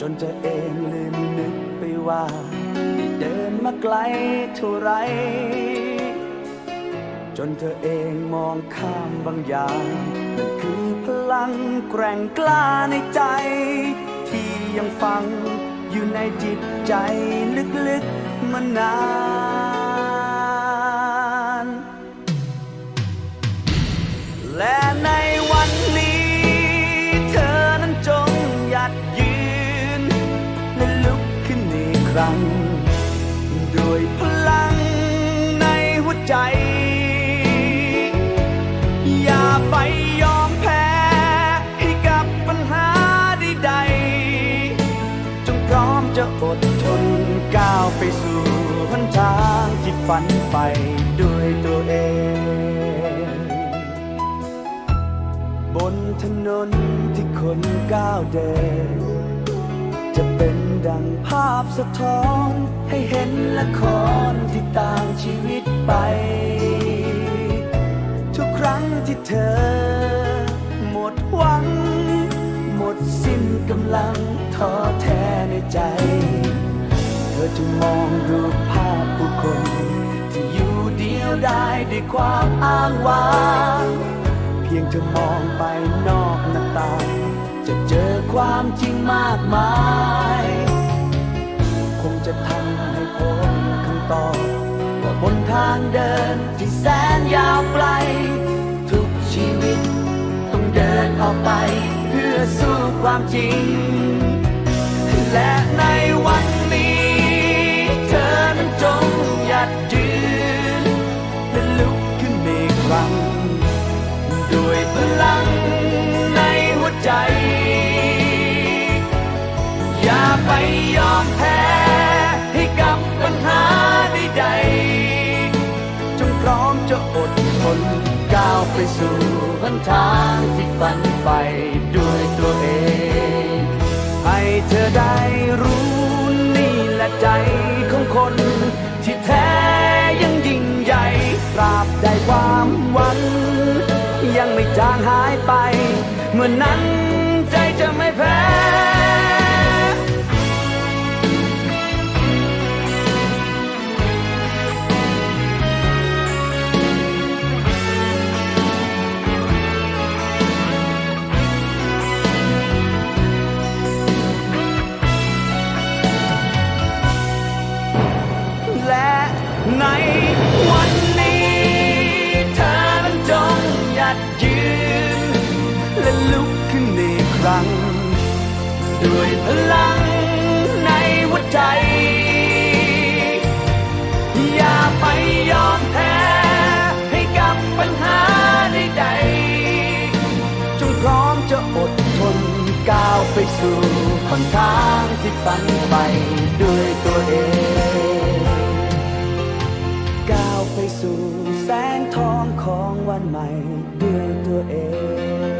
จนเธอเองลืมนึกไปว่าได้เดินมาไกลเท่าไร จนเธอเองมองข้ามบางอย่างนั่นคือพลังแกร่งกล้าในใจ ที่ยังฟังอยู่ในจิตใจลึกๆมานาน รั้ง ด้วยพลังในหัวใจ อย่าไปยอมแพ้ให้กับปัญหาใดๆจงพร้อมจะอดทนก้าวไปสู่หนทางที่ฝันไปด้วยตัวเอง บนถนนที่คนก้าวเดิน จะเป็นดังภาพสะท้อน ให้เห็นละครที่ต่างชีวิตไป ทุกครั้งที่เธอ หมดหวัง หมดสิ้นกำลังท้อแท้ในใจ เธอจะมองรูปภาพผู้คน ที่อยู่เดียวได้ด้วยความอ้างว้าง เพียงเธอมองไปนอกหน้าต่างจะเจอ ความจริงมากมาย คงจะทำให้พบคำตอบว่าบนทางเดินที่แสนยาวไกล ทุกชีวิตต้องเดินออกไป เพื่อสู้ความจริง ไปสู่หนทางที่ฝันไปด้วยตัวเอง ให้เธอได้รู้นี่แหละใจของคน ที่แท้ยังยิ่งใหญ่ตราบใดความหวัง ยังไม่จางหายไป เมื่อนั้นใจจะไม่แพ้ ในวันนี้เธอนั้นจงหยัดยืน และลุกขึ้นอีกครั้ง ด้วยพลังในหัวใจ อย่าไปยอมแพ้ ให้กับปัญหาใดๆจงพร้อมจะอดทนก้าวไปสู่หนทางที่ฝันไปด้วยตัวเอง บ้านใหม่ด้วยตัวเอง